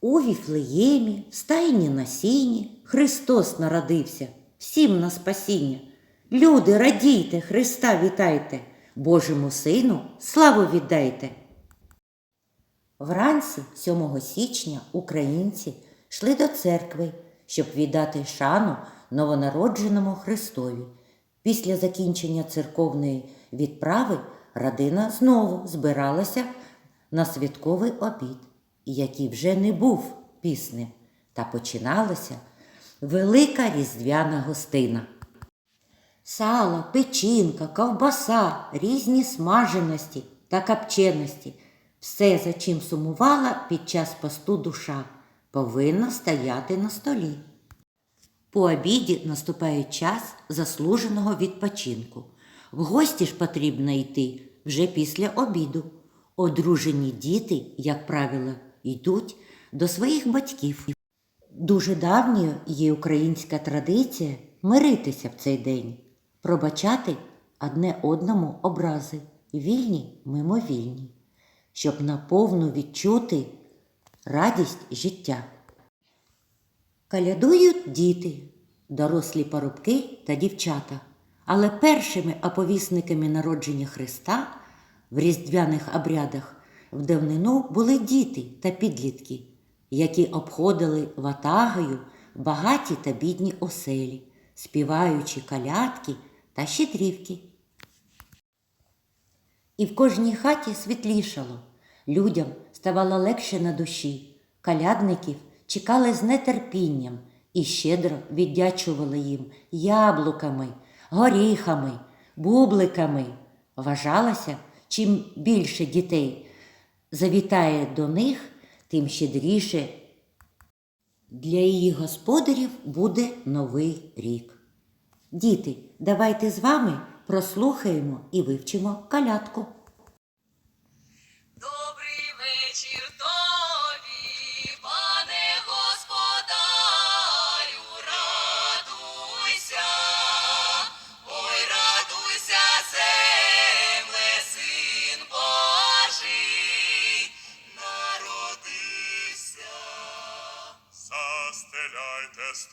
У Віфлеємі, в стайні на сіні, Христос народився, всім на спасіння. Люди, радійте, Христа вітайте, Божому Сину славу віддайте. Вранці 7 січня українці йшли до церкви, щоб віддати шану новонародженому Христові. Після закінчення церковної відправи родина знову збиралася на святковий обід, який вже не був пісним, та починалася велика різдвяна гостина. Сало, печінка, ковбаса, різні смаженості та копченості. Все, за чим сумувала під час посту душа, повинно стояти на столі. По обіді наступає час заслуженого відпочинку. В гості ж потрібно йти вже після обіду. Одружені діти, як правило, йдуть до своїх батьків. Дуже давньою є українська традиція миритися в цей день, пробачати одне одному образи, вільні мимовільні, щоб наповну відчути радість життя. Калядують діти, дорослі парубки та дівчата, але першими оповісниками народження Христа в різдвяних обрядах в давнину були діти та підлітки, які обходили ватагою багаті та бідні оселі, співаючи калядки та щедрівки. І в кожній хаті світлішало, людям ставало легше на душі, калядників чекали з нетерпінням і щедро віддячували їм яблуками, горіхами, бубликами. Вважалося, чим більше дітей завітає до них, тим щедріше для її господарів буде новий рік. Діти, давайте з вами прослухаємо і вивчимо калядку. Christ